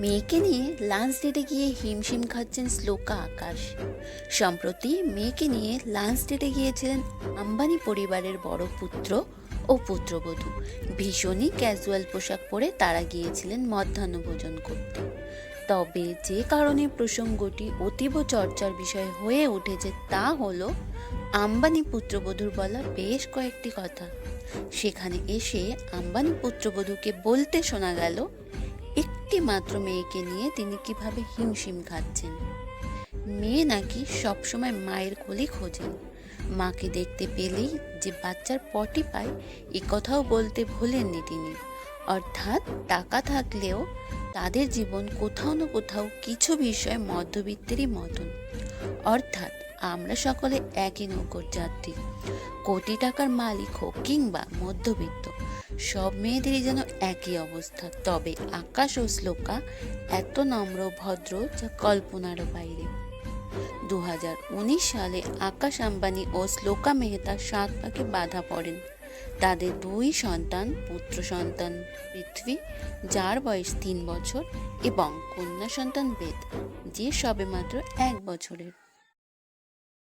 মেয়েকে নিয়ে লাঞ্চ ডেটে গিয়ে হিমশিম খাচ্ছেন শ্লোকা আকাশ। সম্প্রতি মেয়েকে নিয়ে লাঞ্চ ডেটে গিয়েছিলেন আম্বানি পরিবারের বড় পুত্র ও পুত্রবধূ। ভীষণই ক্যাজুয়াল পোশাক পরে তারা গিয়েছিলেন মধ্যাহ্নভোজন করতে। তবে যে কারণে প্রসঙ্গটি অতীব চর্চার বিষয় হয়ে উঠেছে তা হলো, আম্বানি পুত্রবধূর বলা বেশ কয়েকটি কথা। সেখানে এসে আম্বানি পুত্রবধূকে বলতে শোনা গেল একটি মাত্র মেয়েকে নিয়ে তিনি কীভাবে হিমশিম খাচ্ছেন? মেয়ে নাকি সবসময় মায়ের কোলে খোঁজেন মাকে দেখতে পেলেই যে বাচ্চার পটি পায়, এ কথাও বলতে ভোলেননি তিনি। অর্থাৎ টাকা থাকলেও তাদের জীবন কোথাও না কোথাও কিছু বিষয় মধ্যবিত্তেরই মতন। অর্থাৎ আমরা সকলে একই নৌকর যাত্রী। কোটি টাকার মালিক হোক কিংবা মধ্যবিত্ত। সব মেয়েদেরই যেন একই অবস্থা। তবে আকাশ ও শ্লোকা এত নম্র, ভদ্র যা কল্পনারও বাইরে। দু হাজার উনিশ সালে আকাশ আম্বানি ও শ্লোকা মেহতা সাত পাকে বাধা পড়েন। তাদের দুই সন্তান, পুত্র সন্তান পৃথ্বী, যার বয়স তিন বছর, এবং কন্যা সন্তান বেদ, যে সবে মাত্র এক বছরের।